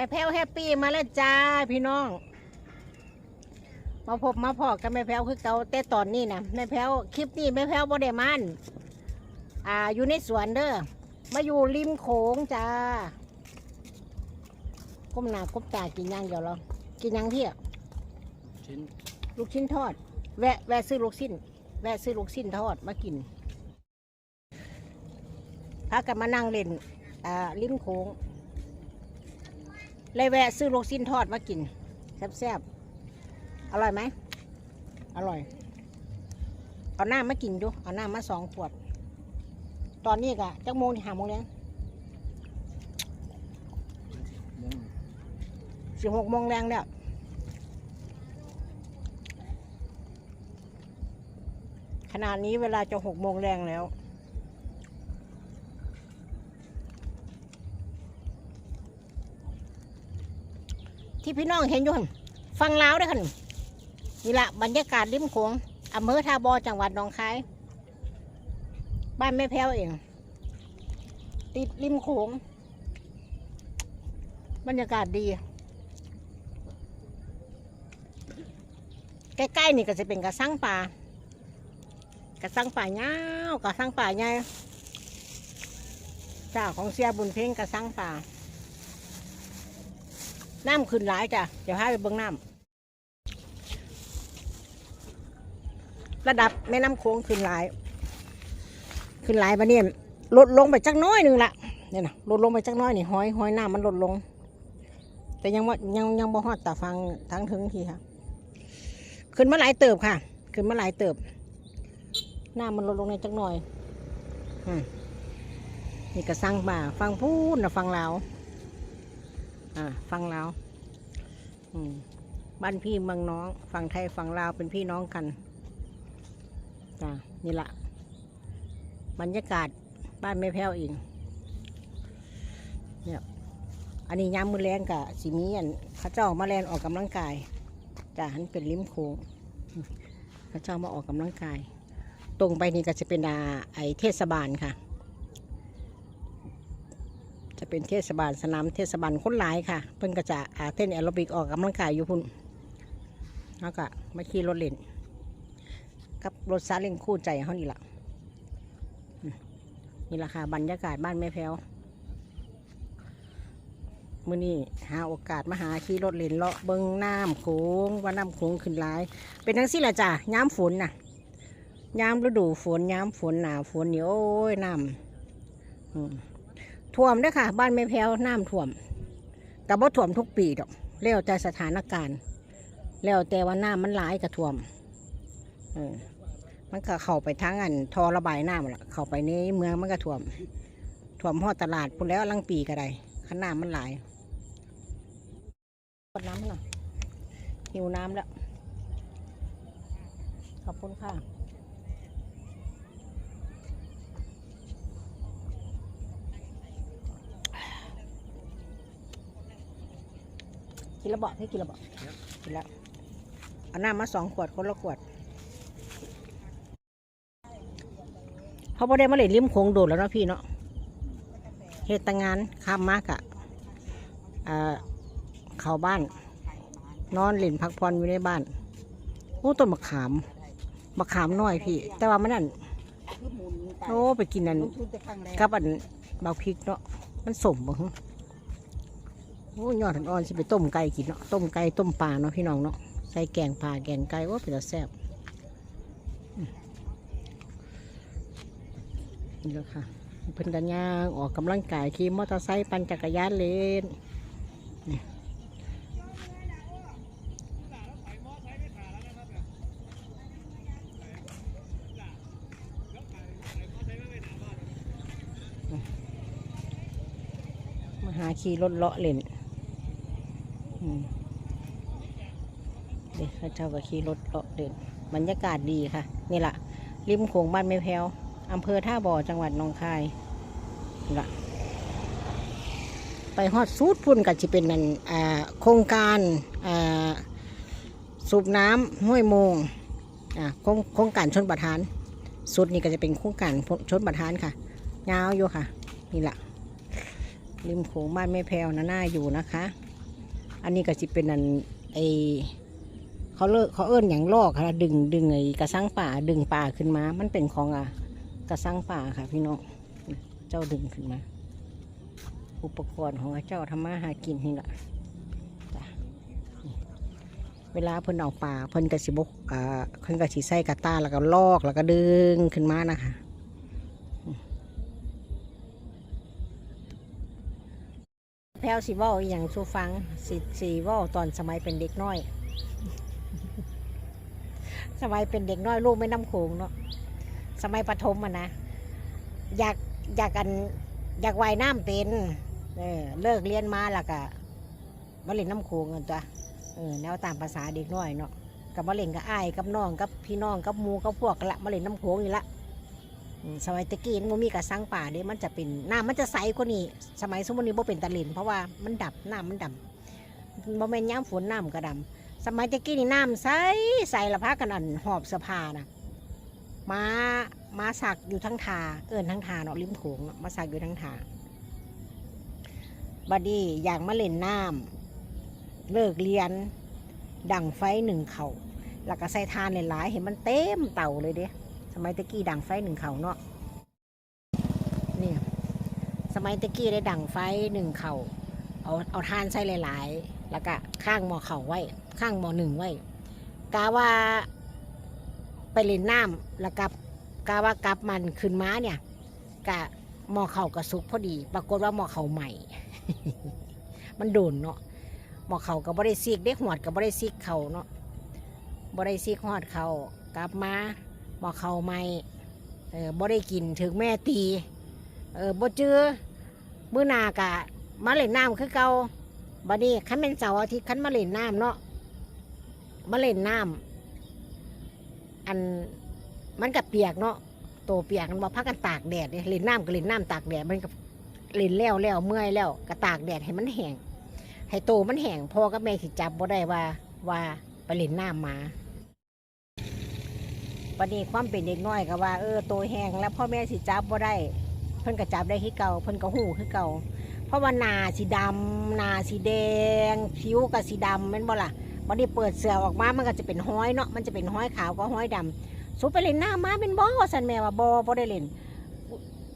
ม่แพ้วแฮปปี้มาแล้วจ้าพี่น้อง มาพบมาพอกับแม่แพ้วคือเก่าแต่ตอนนี้นะแม่แพ้วคลิปนี้แม่แพ้วบ่ได้มันอ่าอยู่ในสวนเด้อมาอยู่ริมโขงจ้าก้มหน้าก้มตากินหยังเดี๋ยวเรากินหยังพี่อะชิ้นลูกชิ้นทอด แวะแวะซื้อลูกชิ้น แวะซื้อลูกชิ้นทอดมากินพากันมานั่งเล่นอ่าริมโขง เลยแวะซื้อลูกชิ้นทอดมากินแซ่บๆ อร่อยไหม อร่อย เอาหน้ำมากินดู เอาหน้ำมาสองขวด ตอนนี้กะจักโมงนี่หาโมงแล้วมงสิบหกโมงแรงแล้วขนาดนี้เวลาจะหกโมงแรงแล้ว ที่พี่น้องเห็นอยู่หันฟังลาวด้วยค่ะนี่ละบรรยากาศริมโขงอำเภอท่าบอจังหวัดหนองคาย บ้านแม่แพ้วเอง ติดริมโขงบรรยากาศดี ใกล้ๆนี่ก็จะเป็นกระสังป่ากระสังป่าเงากระสังป่าใหญ่เจ้าของเสียบุญเพ่งกระสังป่า น้ำขึ้นหลายจ้ะเดี๋ยวให้ไปเบิ่งน้ำระดับแม่น้ำโค้งขึ้นหลาย ขึ้นหลายมาเนี่ยลดลงไปจักน้อยหนึ่งละเนี่ยนะลดลงไปจักน้อยนี่ห้อยห้อยน้ำมันลดลง แต่ยังว่ายังยังบ่ฮอดตาฟังทั้งถึงทีค่ะ ขึ้นมาหลายเติบค่ะ ขึ้นมาหลายเติบน้ำมันลดลงในจักหน่อย อืมนี่ก็สร้างป่าฟังพูดนะฟังลาว อ่าฟังลาวอืมบ้านพี่เมืองน้อง ฝั่งไทยฝั่งลาวเป็นพี่น้องกันจ้านี่ละบรรยากาศบ้านแม่แพ้วเองเนี่ยอันนี้ย้ำมือแรงกับสีมีอันข้าเจ้ามาแลนออกกำลังกายจ้ะหันเป็นลิ้มโค้งข้าเจ้ามาออกกำลังกาย ตรงไปนี่ก็จะเป็นอาไอเทศบาลค่ะ จะเป็นเทศบาลสนามเทศบาลคนหลายค่ะ เพิ่นก็จะอาเต้นแอโรบิกออกกำลังกายอยู่พุ่นแล้วก็มาขี่รถเล่นกับรถซาเล้งคู่ใจเขานี่แหละมนี่แหละค่ะบรรยากาศบ้านแม่แพ้วมื่อนี้หาโอกาสมาหาขี่รถเล่นเลาะเบิงน้ำโขงว่าน้ำโขงขึ้นหลาย เป็นทั้งสิ้นละจ้ะย้ำฝนน่ะย้ำฤดูฝนย้ำฝนหนาฝนนี่โอ้ยน้ำ ท่วมด้วยค่ะ บ้านไม่แพ้วน้ำท่วมแต่ว่าท่วมทุกปีดอกแล้วแต่สถานการณ์ แล้วแต่ว่าน้ำมันหลายกระท่วมมันก็เข้าไปทั้งอันทอระบายน้ำละเข้าไปในเมืองมันก็ท่วมท่วมหอดตลาดพุ่นแล้วลังปีก็ได้ขนาดมันหลายกดน้ำหน่อยหิวน้ำแล้วขอบคุณค่ะ นแล้วบอกให้กินแล้วบอกกินแล้วเอาน้ำมาสองขวดคนละขวดเขาพอได้มาเล่นริมโขงโดดแล้วเนาะพี่เนาะเหตุงานข้ามมากอะอ่าเข้าบ้าน นอนเล่นพักผ่อนอยู่ในบ้านโอ้ต้นมะขามมะขามน้อยพี่ แต่ว่ามันนั่นโอ้ไปกินนั่นกับอันเบาพริกเนาะมันสมบ่ โอ้ยอดอ่อนๆสิไปต้มไก่กินเนาะต้มไก่ต้มปลาเนาะพี่น้องเนาะใส่แกงปลาแกงไก่ว่าเป็นแซ่บนี่แหละค่ะเพิ่นกันย่างออกกำลังกายขี่มอเตอร์ไซค์ปั่นจักรยานเล่นมาหาขี่รถเลาะเล่น เด็กเขาเจ้าก็ขี่รถเลาะเล่นบรรยากาศดีค่ะ นี่แหละริมโขงบ้านแม่แพ้วอำเภอท่าบ่อจังหวัดหนองคายนี่ละไปฮอดสูดพุ่นก็จะเป็นนั่นโครงการสูบน้ำห้วยโมงโครงโครงการชนประทานสุดนี่ก็จะเป็นโครงการชนประทานค่ะยาวอยู่ค่ะ นี่แหละริมโขงบ้านแม่แพวนะน่าอยู่นะคะ อันนี้ก็สิเป็นอันไอเขาเลิกเขาเอิ้นอย่างลอกค่ะดึงดึงไอกระสังป่าดึงป่าขึ้นมา มันเป็นของอะกระสังป่าค่ะ พี่น้องเจ้าดึงขึ้นมา อุปกรณ์ของเจ้าทำมาหากินนี่แหละเวลาเพิ่นเอาป่าเพิ่นกระสิบกอ่าเพิ่นกระสิใส่กระตาแล้วก็ลอกแล้วก็ดึงขึ้นมานะคะแพลวสิว่าอหย่างสูฟังสิสีว่าตอนสมัยเป็นเด็กน้อย สมัยเป็นเด็กน้อยลูกไม่น้ำโขงเนาะสมัยประถมอะนะอยากอยากกันอยากว่ายน้ำเป็นเออเลิกเรียนมาแล้วก็มาเล่นน้ำโขงกันตัวเออแนวตามภาษาเด็กน้อยเนาะกับมาเล่นกับอ้ายกับน้องกับพี่น้องกับหมูกับพวกกันละมาเล่นน้ำโขงนี่ละ สมัยตะกี้มันมีกระสังป่าเด้มันจะเป็นน้ำมันจะใสกว่านี้ สมัยสมัยนี้บ่เป็นตะลินเพราะว่ามันดับน้ำมันดำบ่แม่นย้ำฝนน้ำก็ดำสมัยตะกี้นี่น้ำใสใสละพักกันอันหอบเสภานะมามาสักอยู่ทั้งทาเอินทั้งทาเนาะริมโขงเนาะมาสักอยู่ทั้งทาบัดดี้อยากมาเล่นน้ำเลิกเรียน ดังไฟหนึ่งเขาแล้วก็ใส่ทานหลายๆเห็นมันเต็มเต่าเลยเด้ มัยตะกี้ดังไฟหนึ่งเขาเนาะนี่สมัยตะกี้ได้ดังไฟหนึ่งเขาเอาเอาทานใส่หลาย ๆ แล้วก็ข้างหมอเข่าไว้ ข้างหมอหนึ่งไว้กาว่าไปเล่นน้ำแล้วกับกาว่ากลับมันขึ้นม้าเนี่ยกะหมอเข่ากระสุกพอดี ปรากฏว่าหมอเข่าใหม่ มันโดนเนาะหมอเข่ากับบริซีกเด็กหวดกับบริซีกเข่าเนาะบริซีกหอดเข่ากลับมา หมอเขาใหม่เออบริกินถึงแม่ตีเออบ่เจอมื้อหนากะมาเล่นน้ำคือเก่าบัดนี้คันเป็นเสาร์อาทิตย์คันมาเล่นน้ำเนาะมาเล่นน้ำอันมันกับเปียกเนาะโตเปียกมันมาพักกันตากแดดเนี่ยเล่นน้ำก็เล่นน้ำตากแดดมันก็เล่นแล้วแล้วเมื่อยแล้วก็ตากแดดให้มันแห้งให้โตมันแห้งพ่อกับแม่สิจับบ่ได้ว่าว่าไปเล่นน้ำมา วันนี้ความเป็นเด็กน้อยก็ว่าเออโตแห้งแล้วพ่อแม่สิจับบ่ได้ เพิ่นก็จับได้คือเก่าเพิ่นก็หูคือเก่า เพราะว่าหนาสีดำหนาสีแดง ผิวก็สีดำแม่นบ่ล่ะวันนี้เปิดเสื้อออกมามันก็จะเป็นห้อยเนาะมันจะเป็นห้อยขาวก็ห้อยดำสูไปเล่นหน้าม้าเป็นบ่อสันแม่ว่าบอบ่ได้เล่น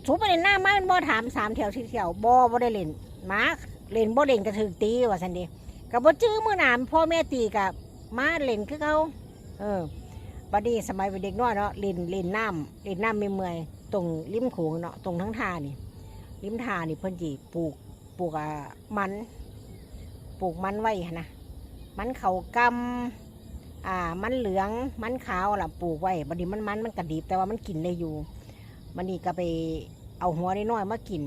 สูไปเล่นหน้าม้าเป็นบอถามสามแถวสี่แถวบอบ่ได้เล่นม้าเล่นบ่เล่นก็ถึกตีว่าสันเดีกับบ่จื้อเมื่อหนามพ่อแม่ตีกับม้าเล่นคือเขาเออ บัดนี้สมัยเป็นเด็กน้อยเนาะเล่นเล่นน้ำเล่นน้ำไม่เมื่อยตรงริมโขงเนาะตรงทั้งทานี่ริมทานี่เพิ่นจีปลูกปลูกอะมัน ปลูกมันไว้นะมันเขากำอ่ามันเหลืองมันขาวล่ะปลูกไว้บัดนี้มันมันมันกระดิบแต่ว่ามันกินได้อยู่มันนี่ก็ไปเอาหัวน้อยมากิน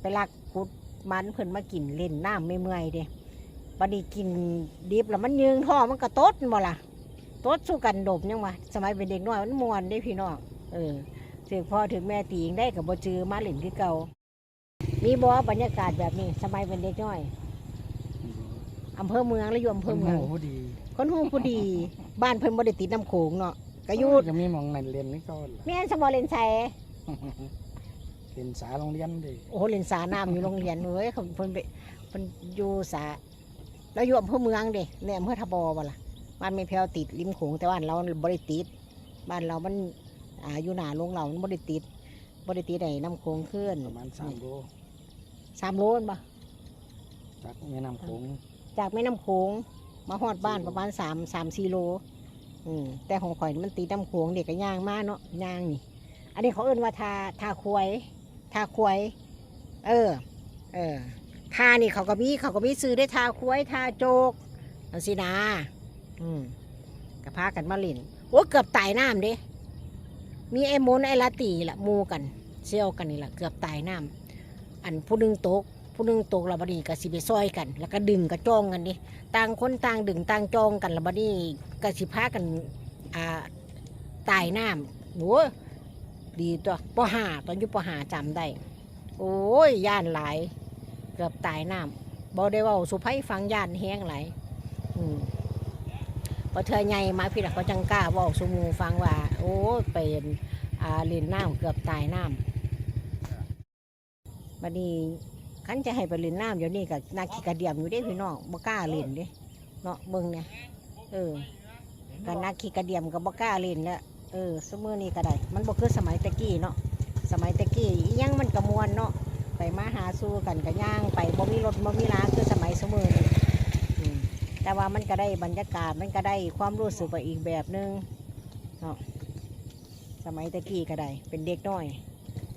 ไปลักคุดมันเพิ่นมากินเล่นน้ำไม่เมื่อยเด้บัดนี้กินดิบแล้วมันยืงท้อมันก็ตดบ่ล่ะ ตดสู้กันดบยังวะสมัยเป็นเด็กน้อยมันมวนได้พี่น้องเออถึงพ่อถึงแม่ตีงได้กับบ่จือมาเล่นคือเก่ามีบ่บรรยากาศแบบนี้สมัยเป็นเด็กน้อยอำเภอเมืองแล้วอยู่อำเภอเมืองพอดีคนหูพอดี บ้านเพิ่นบ่ได้ติดน้ำโขงเนาะก็อยู่จะมีหมองนั่นเรียนนี่ก่อนล่ะแม่นสมอเลนไซเรียนสาโรงเรียนดิโอ้โหเล่นสาน้ำอยู่โรงเรียนเว้ยเขาเพิ่นไปเพิ่นอยู่สาแล้วอยู่อำเภอเมืองเด้ในอำเภอทบอบ่ล่ะ บ้านแม่แพรวติดริมโขงแต่บ้านเราบ่ได้ติด บ้านเรามันอ่าอยู่หน้าโรงเรามันบ่ได้ติดบ่ได้ติดไอ้น้ำโขงขึ้นประมาณสามโลสามโลนบ่จากแม่น้ำโขงจากแม่น้ำโขงมาฮอดบ้านประมาณ3 3 4โลอืมแต่ของข่อยนี่มันติดน้ำโขงเด็กก็ย่างมาเนาะย่างนี่ อันนี้เขาเอิ้นว่าทาทาควายทาควายเออ เออทานี่เขาก็มีเขาก็มีซื้อได้ทาควายทาโจกอันสินา อืมก็พากันมาล่นโอ้เกือบตายน้ำเด้มีไอ้มนไอ้ลาตีละมูกันเซี่ยวกันนี่แหละเกือบตายน้ำอันผู้นึงตกผู้นึงตกแล้วบัดนี้ก็สิไปซอยกัน แล้วก็ดึงกระจองกันดิต่างคนต่างดึงต่างจองกันแล้วบัดนี้ก็สิพากันอ่าตายน้ำโอ้ดีตัวปหาตอนอยู่ปหาจำได้ โอ้ยย่านหลาย เกือบตายน้ำบอได้ว่าสุภัยฟังย่านแห้งหลอืม พอเธอใหญ่มาพี่ละเขาจังกล้าเว่าสุหมูฟังว่า โอ้ยเป็นอ่าเล่นน้ำเกือบตายน้ำบัดนี้คันจะให้ไปเล่นน้ำเดี๋ยวนี้กับนาขี้กระเดียมอยู่เด้พี่น้องบ่กล้าเล่นเด้เนาะเบิ่งเนี่ยเออกับนาขี้กระเดียมกับบ่กล้าเล่นแล้วเออสมือนี้ก็ได้ มันบ่คือสมัยตะกี้เนาะสมัยตะกี้อิหยังมันกระมวลเนาะไปมาหาสู้กันกับย่างไปบ่มีรถบ่มีลาคือสมัยสมือนี้อืม แต่ว่ามันก็ได้บรรยากาศมันก็ได้ความรู้สึกไปอีกแบบหนึงเนาะสมัยตะกี้ก็ได้เป็นเด็กน้อย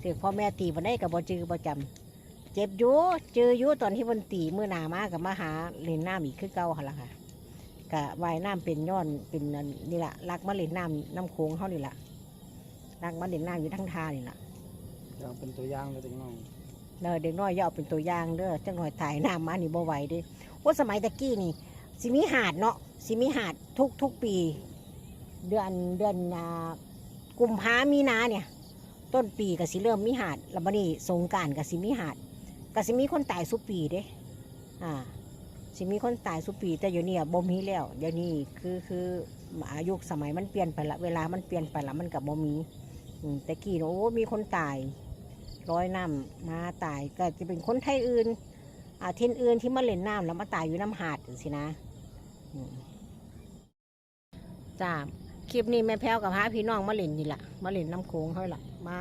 ถือพ่อแม่ตีบ่ได้กับบ่จือบ่จำเจ็บอยู่เจออยู่ตอนที่มันตีมือหนามากับมาหาเล่นน้ำอีกคือเก่าหั่นละค่ะกะว่ายน้ำเป็นย้อนเป็นอันนี่แหละรักมาเล่นน้ำน้ำโค้งเขานี่แหละรักมาเล่นน้ำอยู่ทั้งทานี่แหละอยางเป็นตัวอย่างเลยพี่น้องเด้อเด็กน้อยอย่าเอาเป็นตัวอย่างเด้อจังหน่อยถ่ายน้ำมานี่บ่ไหวเด้ว่าสมัยตะกี้นี่ สิมีหาดเนาะสิมีหาดทุกทุกปี เดือนเดือนกุมภามีนาเนี่ย ต้นปีก็สิเริ่มมีหาดแล้วบัดนี้สงการก็สิมีหาดก็สิมีคนตายสุปีเด้อ่าสิมีคนตายสุปีแต่อยู่เนี่ยบ่มีแล้วเดี๋ยวนี้คือคืออายุสมัยมันเปลี่ยนไปละเวลามันเปลี่ยนไปละมันกับบ่มีแต่กี้เนอะโอ้มีคนตายร้อยน้ำมาตายก็จะเป็นคนไทยอื่นอ่าทินอื่นที่มาเล่นน้ำแล้วมาตายอยู่น้ำหาดสินะ จ้าคลิปนี้แม่แพ้วกับพาพี่น้องมาเล่นนี่แหละมาเล่นน้ำโขงเขาละมา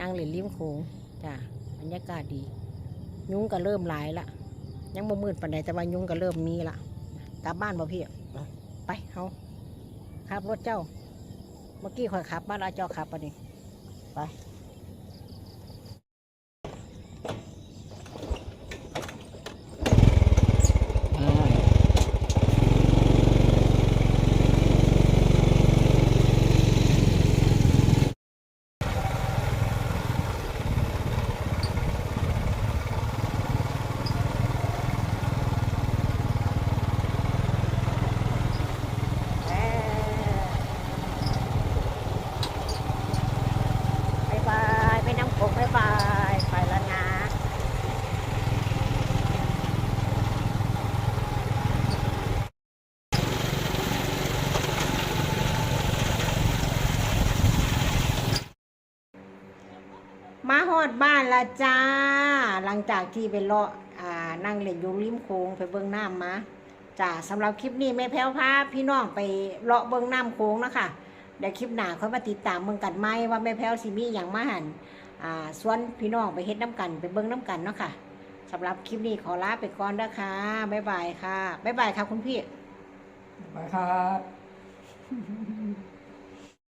นั่งเล่นริมโขงจ้าบรรยากาศดี ยุงก็เริ่มหลายละยังบ่มืดปานใดแต่ว่ายุงก็เริ่มมีละกลับบ้านบ่พี่ไปเฮาขับรถเจ้า เมื่อกี้ข่อยขับบ้านอาเจ้าขับปะนี่ไป อ่า บายบายไปน้ำโขงบายบายไปแล้วนะ มาฮอ ดบ้านละจ้า หลังจากที่ไปเลาะอ่านั่งเล่นอยู่ริมโค้งไปเบิ่งน้ำมาจ้าสำหรับคลิปนี้แม่แพ้วพาพี่น้องไปเลาะเบิ่งน้ำโค้งนะคะเดี๋ยวคลิปหน้าค่อยมาติดตามเบิ่งกันไหมว่าแม่แพ้วสิมีอย่างมาหันอ่าส่วนพี่น้องไปเฮ็ดน้ำกันไปเบิ่งน้ำกันเนาะค่ะสำหรับคลิปนี้ขอลาไปก่อนนะคะบ๊ายบายค่ะบ๊ายบายค่ะคุณพี่ ไปครับ